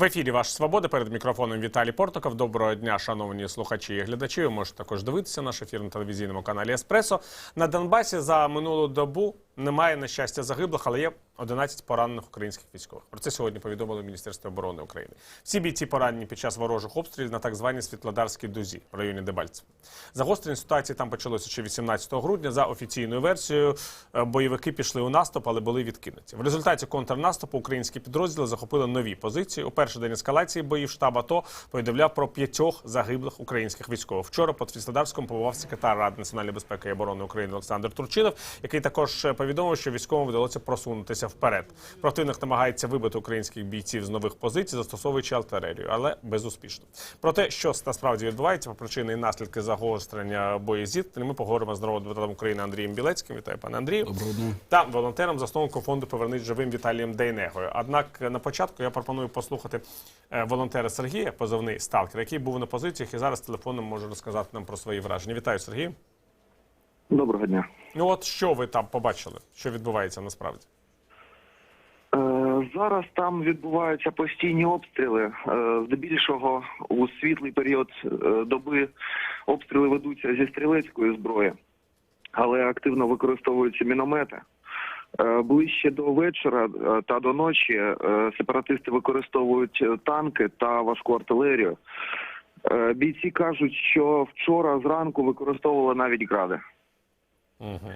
В ефірі Ваша Свобода перед мікрофоном Віталій Портоков. Доброго дня, шановні слухачі і глядачі. Ви можете також дивитися наш ефір на телевізійному каналі Еспресо. На Донбасі за минулу добу немає на щастя загиблих, але є 11 поранених українських військових. Про це сьогодні повідомили Міністерство оборони України. Всі бійці поранені під час ворожих обстрілів на так званій Світлодарській дузі в районі Дебальцево. Загострення ситуації там почалося ще 18 грудня. За офіційною версією, е, бойовики пішли у наступ, але були відкинуті. В результаті контрнаступу українські підрозділи захопили нові позиції. У перший день ескалації боїв штаб АТО повідомляв про п'ятьох загиблих українських військових. Вчора під Світлодарськом побував секретар Ради національної безпеки і оборони України Олександр Турчинов, який також е, повідомив, що військовим вдалося просунутися вперед. Противник намагається вибити українських бійців з нових позицій, застосовуючи артилерію, але безуспішно. Про те, що насправді відбувається, про причини і наслідки загострення боєзіткнень, ми поговоримо з народним депутатом України Андрієм Білецьким. Вітаю, пане Андрію. Доброго дня. та волонтером, засновником фонду Повернись живим Віталієм Дейнегою. Однак на початку я пропоную послухати е, волонтера Сергія, позивний сталкер, який був на позиціях і зараз телефоном може розказати нам про свої враження. Вітаю, Сергій. Доброго дня. Ну от що ви там побачили? Що відбувається насправді? Е, зараз там відбуваються постійні обстріли. Е, здебільшого у світлий період е, доби обстріли ведуться зі стрілецької зброї, але активно використовуються міномети. Ближче до вечора та до ночі сепаратисти використовують танки та важку артилерію. Бійці кажуть, що вчора зранку використовували навіть гради. Угу.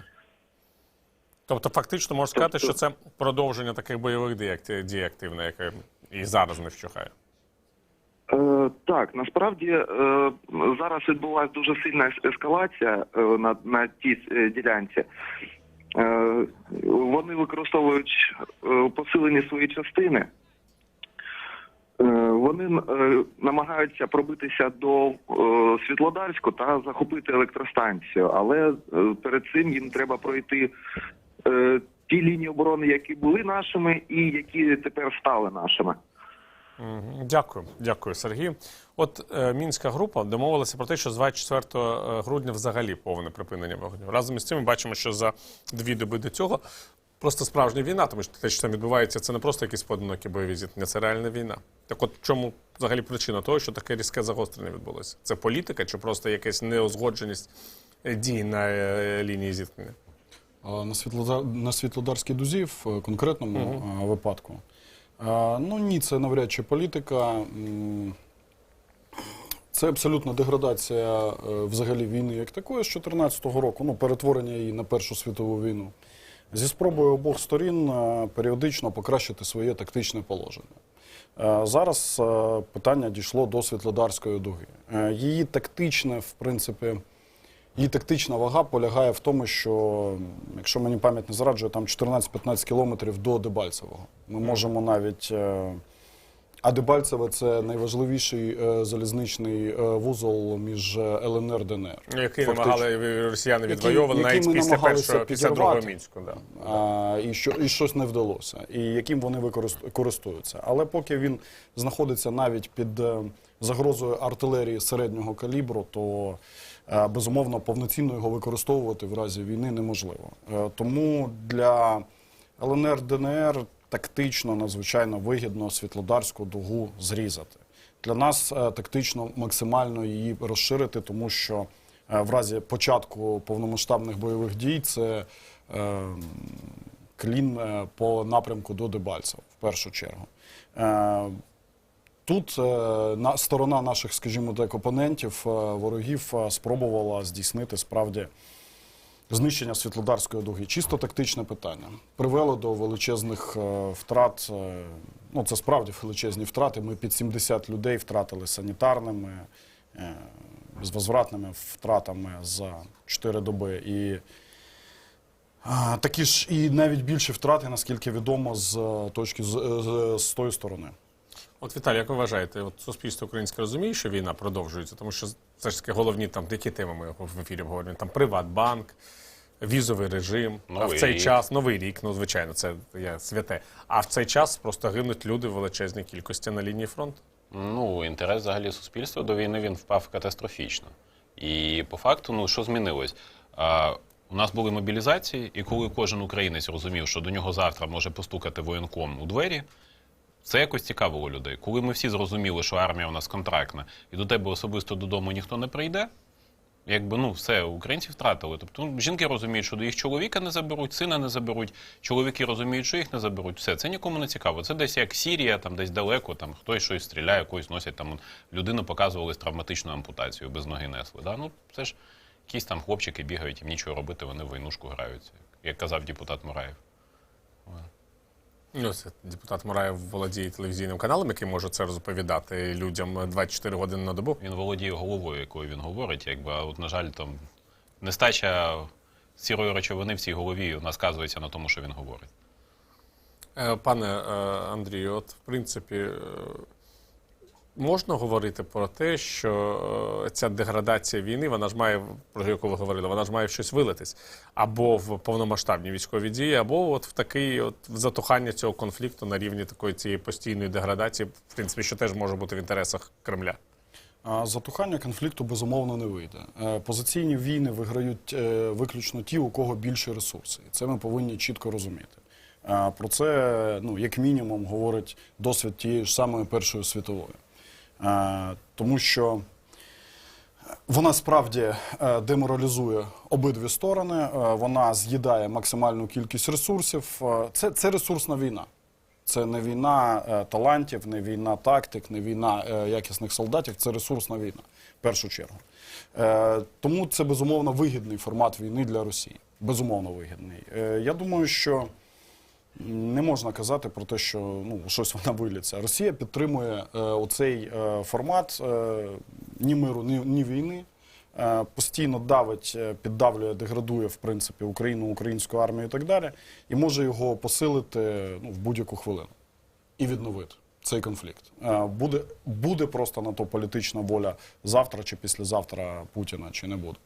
Тобто, фактично можна сказати, Тобто- що це продовження таких бойових дій, дій активно, яке і зараз не вщухає. Е, так, насправді е, зараз відбулася дуже сильна ескалація е, на, на тій е, ділянці. Е, вони використовують е, посилені свої частини. Е, вони е, намагаються пробитися до е, Світлодарську та захопити електростанцію, але перед цим їм треба пройти ті лінії оборони, які були нашими, і які тепер стали нашими. Дякую, дякую, Сергій. От е, мінська група домовилася про те, що з 24 грудня взагалі повне припинення вогню. Разом із цим ми бачимо, що за дві доби до цього просто справжня війна, тому що те, що там відбувається, це не просто якісь поодинокі бойові зіткнення, це реальна війна. Так от в чому взагалі причина того, що таке різке загострення відбулося? Це політика чи просто якась неузгодженість е, дій на е, лінії зіткнення? На, Світлодар... на Світлодарській дузі в е, конкретному а, випадку. Ну ні, це навряд чи політика. Це абсолютна деградація взагалі війни як такої з 2014 року, ну, перетворення її на Першу світову війну. Зі спробою обох сторін е, періодично покращити своє тактичне положення. Е, Зараз е, питання дійшло до Світлодарської дуги. Її тактичне, в принципі, Її тактична вага полягає в тому, що, якщо мені пам'ять не зраджує, там 14-15 кілометрів до Дебальцевого. Ми можемо навіть. А Дебальцеве це найважливіший е, залізничний е, вузол між е, ЛНР ДНР. Який Фактично. намагали росіяни відвоювали який навіть після першого, після другого мінську. Да. а, і, що, і щось не вдалося, і яким вони використ- користуються. Але поки він знаходиться навіть під е, загрозою артилерії середнього калібру, то е, безумовно повноцінно його використовувати в разі війни неможливо. Е, Тому для ЛНР ДНР тактично надзвичайно вигідно світлодарську дугу зрізати. Для нас е, тактично максимально її розширити, тому що е, в разі початку повномасштабних бойових дій це е, клін по напрямку до Дебальцев в першу чергу. Тут на сторона наших, скажімо так, опонентів, ворогів спробувала здійснити справді знищення Світлодарської дуги. Чисто тактичне питання. Привело до величезних е, втрат. е, Ну, це справді величезні втрати. Ми під 70 людей втратили санітарними, е, безвозвратними втратами за 4 доби. І такі ж і навіть більші втрати, наскільки відомо, з е, точки з, з, з тої сторони. От Віталій, як ви вважаєте, от суспільство українське розуміє, що війна продовжується, тому що все ж таки головні там які теми ми в ефірі обговорюємо? Там Приватбанк, візовий режим, а в цей рік. час новий рік, ну звичайно, це є святе. А в цей час просто гинуть люди в величезній кількості на лінії фронту. Ну, інтерес взагалі суспільства до війни він впав катастрофічно. І по факту, ну що змінилось? А, у нас були мобілізації, і коли кожен українець розумів, що до нього завтра може постукати воєнком у двері, Це якось цікавило людей. Коли ми всі зрозуміли, що армія у нас контрактна, і до тебе особисто додому ніхто не прийде, якби ну все, українці втратили. Тобто ну, жінки розуміють, що до їх чоловіка не заберуть, сина не заберуть. Чоловіки розуміють, що їх не заберуть. Все, це нікому не цікаво. Це десь як Сірія, там десь далеко, там хтось щось стріляє, когось носять там людину показували з травматичною ампутацією, без ноги несли. Да? Ну це ж якісь там хлопчики бігають, їм нічого робити, вони в войнушку граються, як казав депутат Мураєв. Ну, це депутат Мураєв володіє телевізійним каналом, який може це розповідати людям 24 години на добу. Він володіє головою, якою він говорить. Якби, а от, на жаль, там нестача сірої речовини в цій голові насказується на тому, що він говорить. Е, Пане е, Андрію, от в принципі, е, можна говорити про те, що е, ця деградація війни, вона ж має, про яку ви говорили, вона ж має щось вилитись. Або в повномасштабні військові дії, або от в такий от в затухання цього конфлікту на рівні такої цієї постійної деградації, в принципі, що теж може бути в інтересах Кремля. Затухання конфлікту безумовно не вийде. Е, Позиційні війни виграють е, виключно ті, у кого більше ресурси. Це ми повинні чітко розуміти. Про це, ну, як мінімум, говорить досвід тієї ж самої Першої світової. Е, Тому що вона справді е, деморалізує обидві сторони, е, вона з'їдає максимальну кількість ресурсів. Це, це ресурсна війна. Це не війна талантів, не війна тактик, не війна якісних солдатів, це ресурсна війна в першу чергу. Тому це безумовно вигідний формат війни для Росії. Безумовно вигідний. Я думаю, що не можна казати про те, що ну, щось вона виліться. Росія підтримує е, оцей е, формат е, ні миру, ні, ні війни. Е, постійно давить, е, піддавлює, деградує в принципі Україну, українську армію і так далі, і може його посилити ну, в будь-яку хвилину і відновити цей конфлікт. Е, Буде, буде просто на то політична воля завтра чи післязавтра Путіна, чи не буде.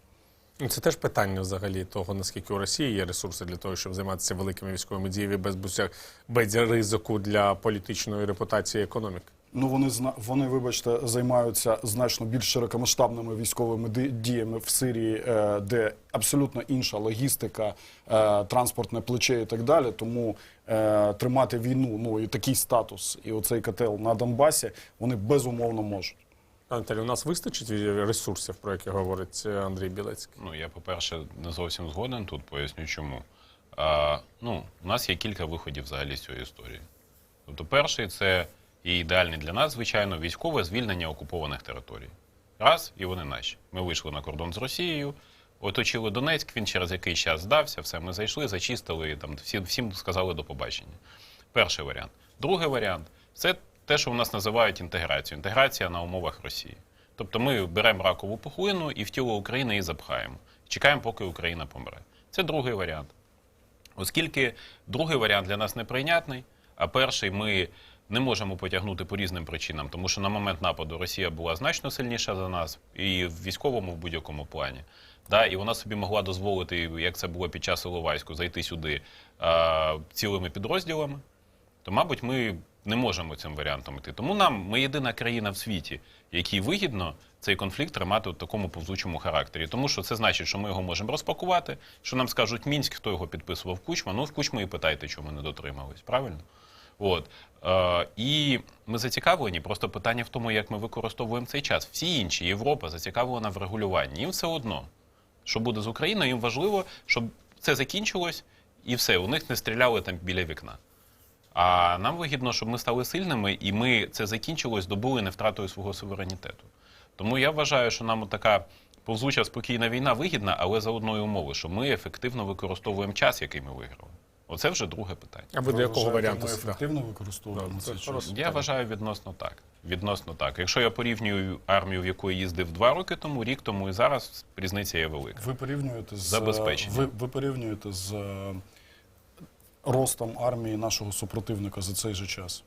Ну, Це теж питання взагалі того, наскільки у Росії є ресурси для того, щоб займатися великими військовими діями без, будь- без ризику для політичної репутації економіки. Ну вони вони, вибачте, займаються значно більш широкомасштабними військовими діями в Сирії, е, де абсолютно інша логістика, е, транспортне плече і так далі. Тому е, тримати війну, ну і такий статус, і оцей котел на Донбасі, вони безумовно можуть. Наталі, у нас вистачить ресурсів, про які говорить е, Андрій Білецький? Ну, я, по-перше, не зовсім згоден тут, поясню чому. А, ну, у нас є кілька виходів взагалі з цієї історії. Тобто, перший це і ідеальний для нас, звичайно, військове звільнення окупованих територій. Раз, і вони наші. Ми вийшли на кордон з Росією, оточили Донецьк, він через якийсь час здався, все, ми зайшли, зачистили, там всі, всім сказали до побачення. Перший варіант. Другий варіант це те, що в нас називають інтеграцією. Інтеграція на умовах Росії. Тобто ми беремо ракову пухлину і в тіло України її запхаємо. Чекаємо, поки Україна помре. Це другий варіант. Оскільки другий варіант для нас неприйнятний, а перший ми не можемо потягнути по різним причинам, тому що на момент нападу Росія була значно сильніша за нас, і в військовому в будь-якому плані. Да, і вона собі могла дозволити, як це було під час Іловайську, зайти сюди а, цілими підрозділами, то, мабуть, ми не можемо цим варіантом йти. Тому нам ми єдина країна в світі, якій вигідно цей конфлікт тримати у такому повзучому характері. Тому що це значить, що ми його можемо розпакувати, що нам скажуть Мінськ, хто його підписував Кучма. Ну, в Кучми і питайте, чому не дотримались. Правильно? От. Е, і ми зацікавлені. Просто питання в тому, як ми використовуємо цей час. Всі інші, Європа зацікавлена в регулюванні. Їм все одно, що буде з Україною, їм важливо, щоб це закінчилось і все, у них не стріляли там біля вікна. А нам вигідно, щоб ми стали сильними, і ми це закінчилось, добули не втратою свого суверенітету. Тому я вважаю, що нам така повзуча спокійна війна вигідна, але за одної умови, що ми ефективно використовуємо час, який ми виграли. Оце вже друге питання. А ви до якого варіанту ми ефективно використовуємо це час? Я Питання. вважаю відносно так. Відносно так. Якщо я порівнюю армію, в яку я їздив два роки тому, рік тому і зараз, різниця є велика. Ви порівнюєте з Забезпечення. Ви, ви порівнюєте з ростом армії нашого супротивника за цей же час.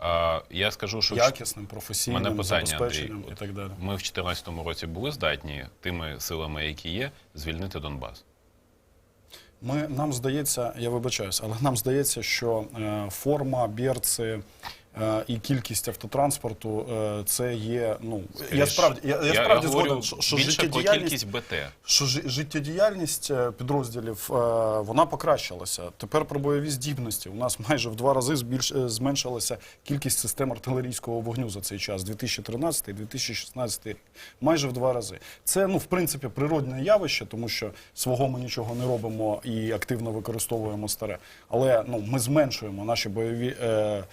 А, я скажу, що Якісним, професійним, Мене питання, забезпеченням Андрій. і так далі. Ми в 2014 році були здатні тими силами, які є, звільнити Донбас. Ми, нам здається, я вибачаюсь, але нам здається, що е, форма, берці, і кількість автотранспорту е, це є. Ну я справді я, я справді говорю згоден, що, життєдіяльність БТ. що жи- життєдіяльність е, підрозділів е, вона покращилася. Тепер про бойові здібності. У нас майже в два рази збільш, е, зменшилася кількість систем артилерійського вогню за цей час, 2013-2016 рік. Майже в два рази. Це ну в принципі природне явище, тому що свого ми нічого не робимо і активно використовуємо старе. Але ну ми зменшуємо наші бойові. Е,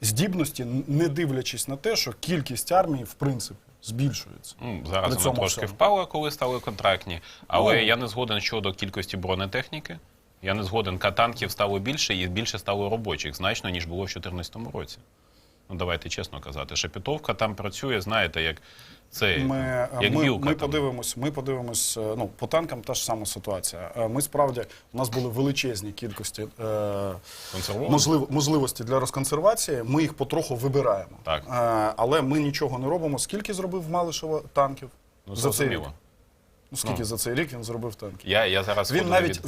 Здібності, не дивлячись на те, що кількість армії в принципі збільшується. Ну, При зараз цьому трошки всьому. впала, коли стали контрактні. Але Ну. я не згоден щодо кількості бронетехніки. Я не згоден, ка танків стало більше і більше стало робочих, значно, ніж було в 2014 році. Ну, давайте чесно казати. Шепетовка там працює, знаєте, як це Ми, як ми, вілка. ми там. подивимось, ми подивимось, е, ну, по танкам та ж сама ситуація. Е, Ми справді, у нас були величезні кількості е, можлив, можливості для розконсервації. Ми їх потроху вибираємо. Так. Е, але ми нічого не робимо. Скільки зробив Малишева танків Ну, за цей рік? Ну, скільки Ну. за цей рік він зробив танків? Я, я зараз Він навіть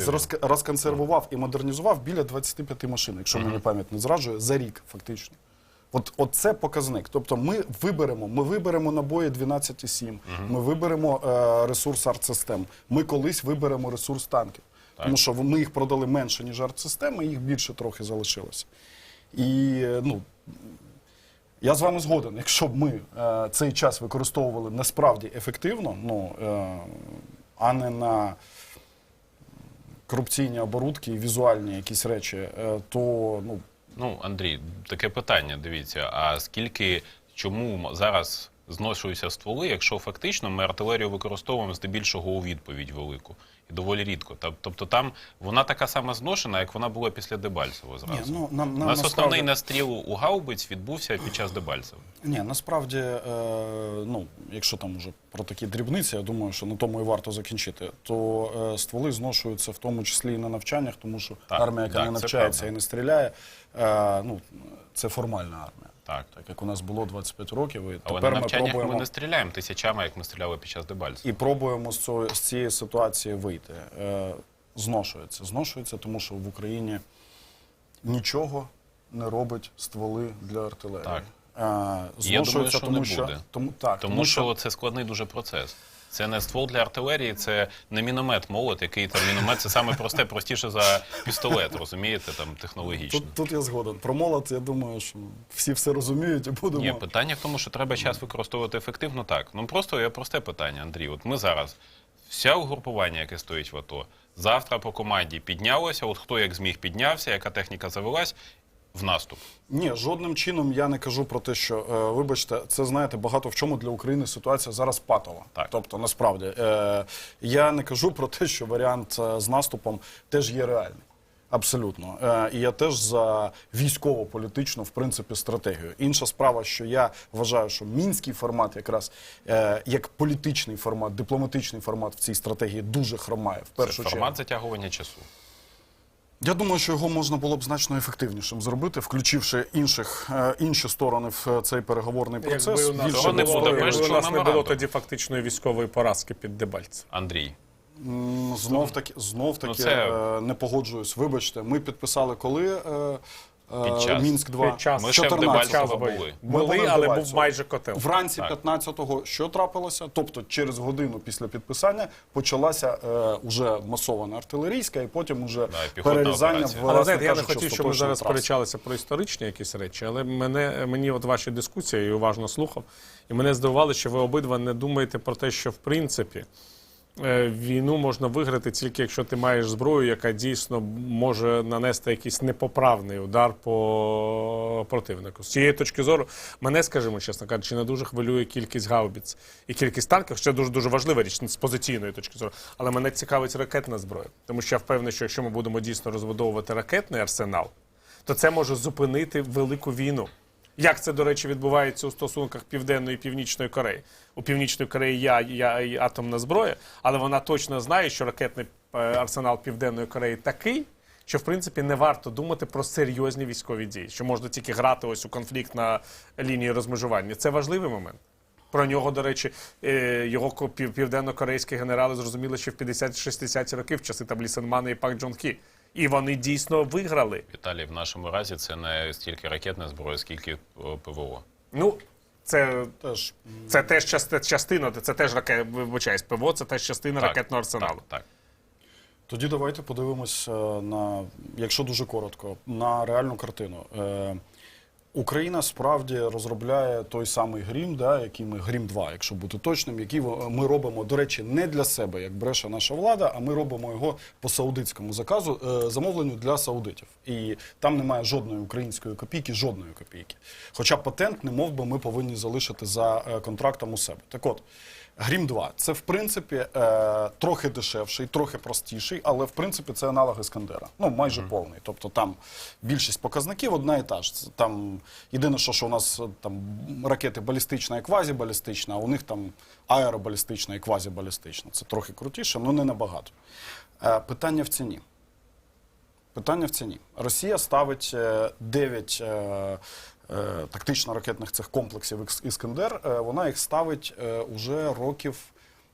розконсервував і модернізував біля 25 машин, якщо мені пам'ять не зраджує, за рік фактично. От, от це показник. Тобто ми виберемо, ми виберемо набої 12,7, ми виберемо е, ресурс артсистем, ми колись виберемо ресурс танків. Тому що ми їх продали менше, ніж артсистеми, їх більше трохи залишилося. І е, ну, я з вами згоден. Якщо б ми е, цей час використовували насправді ефективно, ну, е, а не на корупційні оборудки і візуальні якісь речі, е, то ну, Ну, Андрій, таке питання. Дивіться, а скільки чому зараз зношуються стволи, якщо фактично ми артилерію використовуємо здебільшого у відповідь велику і доволі рідко. Тоб- Тобто там вона така сама зношена, як вона була після Дебальцево зразу. Ні, ну, нам- У нас насправді- основний настріл у гаубиць відбувся під час Дебальцева. ні, насправді, е, ну, якщо там уже про такі дрібниці, я думаю, що на тому і варто закінчити, то е, стволи зношуються в тому числі і на навчаннях, тому що Так, армія, яка так, не навчається і не стріляє, е, ну, це формальна армія. Так. Так як у нас було 25 років, і Але тепер на ми навчаннях пробуємо ми не стріляємо тисячами, як ми стріляли під час Дебальця. і пробуємо з, цього, з цієї ситуації вийти. Е, зношується. Зношується, тому що в Україні нічого не робить стволи для артилерії. Так. Е, Я думаю, що тому не що буде. тому, так, Тому що це складний дуже процес. Це не ствол для артилерії, це не міномет молот, який там міномет це саме просте, простіше за пістолет, розумієте, там технологічно. тут, тут я згоден. Про молот, я думаю, що всі все розуміють і будемо. Ні, питання в тому, що треба час використовувати ефективно так. Ну просто є просте питання, Андрій. От ми зараз, вся угрупування, яке стоїть в АТО, завтра по команді піднялося, от хто як зміг піднявся, яка техніка завелась, в наступ. Ні, жодним чином я не кажу про те, що е, вибачте, це знаєте, багато в чому для України ситуація зараз патова. Так. Тобто, насправді, е, я не кажу про те, що варіант е, з наступом теж є реальний. Абсолютно. Е, і я теж за військово-політичну, в принципі, стратегію. Інша справа, що я вважаю, що мінський формат, якраз е, як політичний формат, дипломатичний формат в цій стратегії дуже хромає. В Це першу чергу. формат затягування часу. Я думаю, що його можна було б значно ефективнішим зробити, включивши інших е, інші сторони в е, цей переговорний процес. Якби у нас, Більше не було, якби у нас не було тоді фактичної військової поразки під Дебальцем. Андрій. Знов таки, знов таки Ну, це- е, не погоджуюсь. Вибачте, ми підписали коли Під час. Мінськ 2 Під час. Ми ще в 14-го. Дебальцево були. Ми Були, були але був майже котел. Вранці Так. 15-го що трапилося? Тобто через годину після підписання почалася е, уже масована артилерійська, і потім уже Да, і піхотна перерізання операція. в Але власне знаєте, я не хотів, щоб ми зараз сперечалися про історичні якісь речі, але мене мені от ваші дискусії я уважно слухав, і мене здивувало, що ви обидва не думаєте про те, що в принципі. Е, Війну можна виграти тільки якщо ти маєш зброю, яка дійсно може нанести якийсь непоправний удар по противнику. З цієї точки зору, мене, скажімо, чесно кажучи, не дуже хвилює кількість гаубіць і кількість танків. Ще дуже дуже важлива річ з позиційної точки зору. Але мене цікавить ракетна зброя, тому що я впевнений, що якщо ми будемо дійсно розбудовувати ракетний арсенал, то це може зупинити велику війну. Як це, до речі, відбувається у стосунках Південної і Північної Кореї? У Північної Кореї є, є, є атомна зброя, але вона точно знає, що ракетний е, арсенал Південної Кореї такий, що в принципі не варто думати про серйозні військові дії, що можна тільки грати ось у конфлікт на лінії розмежування. Це важливий момент. Про нього, до речі, е, його ко- пів- південно-корейські генерали зрозуміли ще в 50-60 роки в часи там Лі і Пак Джон Хі. І вони дійсно виграли. Віталій, в нашому разі це не стільки ракетна зброя, скільки ПВО. Ну, це, Теж це теж частина, частина, це теж ракет, вибачаюсь, ПВО, це теж частина Так, ракетного арсеналу. Так, так. Тоді давайте подивимось е, на, якщо дуже коротко, на реальну картину. Україна справді розробляє той самий грім, да, який ми грім 2, якщо бути точним, який ми робимо, до речі, не для себе, як бреше наша влада, а ми робимо його по саудитському заказу, е, замовленню для саудитів. І там немає жодної української копійки, жодної копійки. Хоча патент, не мов би, ми повинні залишити за е, контрактом у себе. Так от. Грім 2 це в принципі е, трохи дешевший, трохи простіший, але в принципі це аналог Іскандера. Ну майже повний. Тобто там більшість показників одна і та ж. Там єдине, що, що у нас е, там ракети балістична і квазібалістична, а у них там аеробалістична і квазібалістична. Це трохи крутіше, але не набагато. Е, питання в ціні. Питання в ціні. Росія ставить 9 тактично-ракетних цих комплексів «Ікс- Іскандер. Е, Вона їх ставить е, уже років,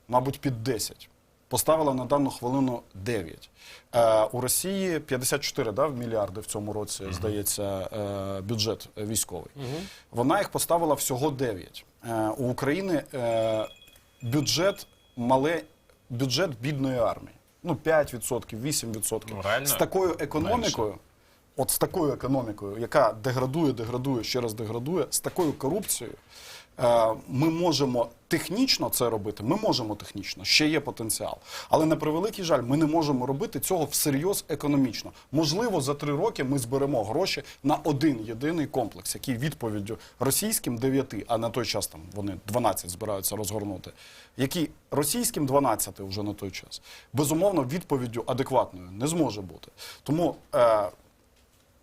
мабуть, під 10. Поставила на дану хвилину 9. Е, у Росії 54 да, мільярди в цьому році, здається, е, бюджет е, військовий. Вона їх поставила всього 9. Е, у України е, бюджет мале, бюджет бідної армії. Ну, 5%, 8%. Ну, реально з такою економікою, от з такою економікою, яка деградує, деградує, ще раз деградує, з такою корупцією, е, ми можемо технічно це робити. Ми можемо технічно, ще є потенціал. Але на превеликий жаль, ми не можемо робити цього всерйоз економічно. Можливо, за три роки ми зберемо гроші на один єдиний комплекс, який відповіддю російським 9, а на той час там вони 12 збираються розгорнути, який російським 12 вже на той час, безумовно, відповіддю адекватною не зможе бути. Тому. Е,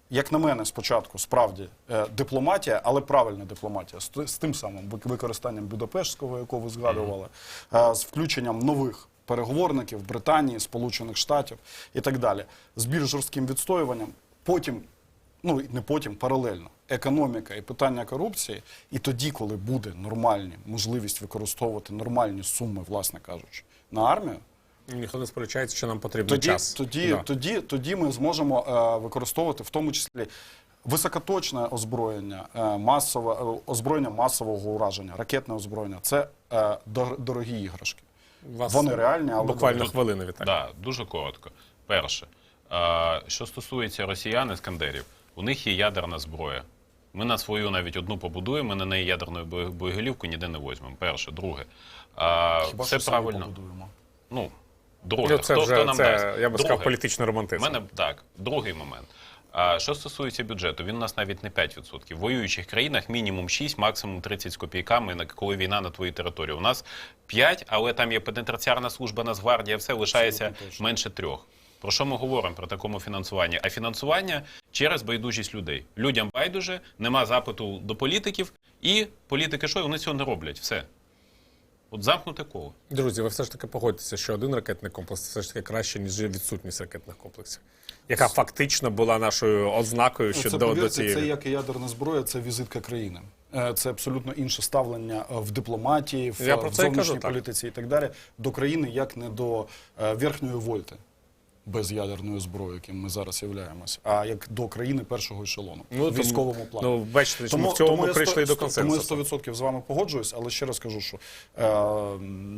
як на мене, спочатку справді е, дипломатія, але правильна дипломатія з, тим самим використанням Будапештського, якого ви згадували, е, з включенням нових переговорників Британії, Сполучених Штатів і так далі, з більш жорстким відстоюванням. Потім, ну і не потім, паралельно, економіка і питання корупції. І тоді, коли буде нормальні можливість використовувати нормальні суми, власне кажучи, на армію. Ніхто не сперечається, що нам потрібен Тоді, час. тоді, Да. тоді, тоді ми зможемо е, використовувати в тому числі високоточне озброєння, е, масове е, озброєння масового ураження, ракетне озброєння. Це е, дорогі іграшки. Вас Вони реальні, але буквально дорогі. хвилини, Віталій. Да, дуже коротко. Перше, е, що стосується росіян іскандерів, у них є ядерна зброя. Ми на свою навіть одну побудуємо, ми на неї ядерну бо- боєголівку ніде не візьмемо. Перше, друге. Е, Хіба все що правильно. побудуємо. Ну, друге, Ну, це хто, вже хто нам це, дасть? я би сказав, політичний У романтизм. мене так, другий момент. А що стосується бюджету, він у нас навіть не 5%. В воюючих країнах мінімум 6, максимум 30 з копійками, коли війна на твоїй території. У нас 5, але там є пенітенціарна служба, Нацгвардія, все лишається Абсолютно менше трьох. Про що ми говоримо про такому фінансуванні? А фінансування через байдужість людей. Людям байдуже, нема запиту до політиків, і політики що вони цього не роблять. Все. От замкнуте коло. Друзі, ви все ж таки погодьтеся, що один ракетний комплекс все ж таки краще, ніж відсутність ракетних комплексів, яка фактично була нашою ознакою щодо що це, до, до цієї. це як і ядерна зброя, це візитка країни. Е, Це абсолютно інше ставлення е, в дипломатії, в, в зовнішній кажу, зовнішній так. політиці і так далі до країни, як не до е, верхньої вольти без ядерної зброї, яким ми зараз являємось, а як до країни першого ешелону в військовому плані. Ну, бачите, що ми в цьому я прийшли сто- до сто- Тому я 100% з вами погоджуюсь, але ще раз кажу, що е,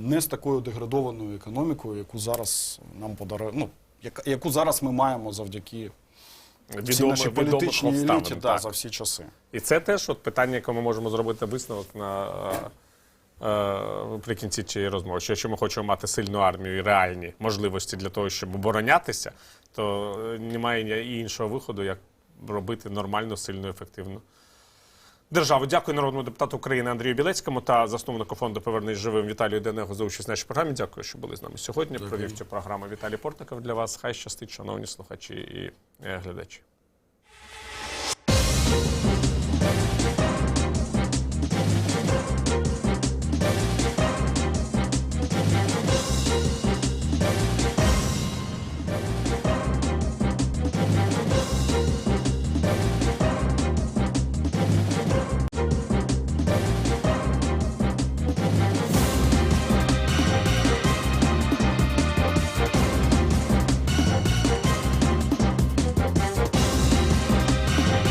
не з такою деградованою економікою, яку зараз нам подарує, ну, яка- яку зараз ми маємо завдяки Відомо, нашій відомих політичній еліті да, так. за всі часи. І це теж от питання, яке ми можемо зробити висновок на е, е, цієї розмови. Що якщо ми хочемо мати сильну армію і реальні можливості для того, щоб оборонятися, то е, немає ні- іншого виходу, як робити нормальну, сильну, ефективну державу. Дякую народному депутату України Андрію Білецькому та засновнику фонду Повернись живим Віталію Денего за участь в нашій програмі. Дякую, що були з нами сьогодні. Провів цю програму Віталій Портников для вас. Хай щастить, шановні слухачі і е, глядачі.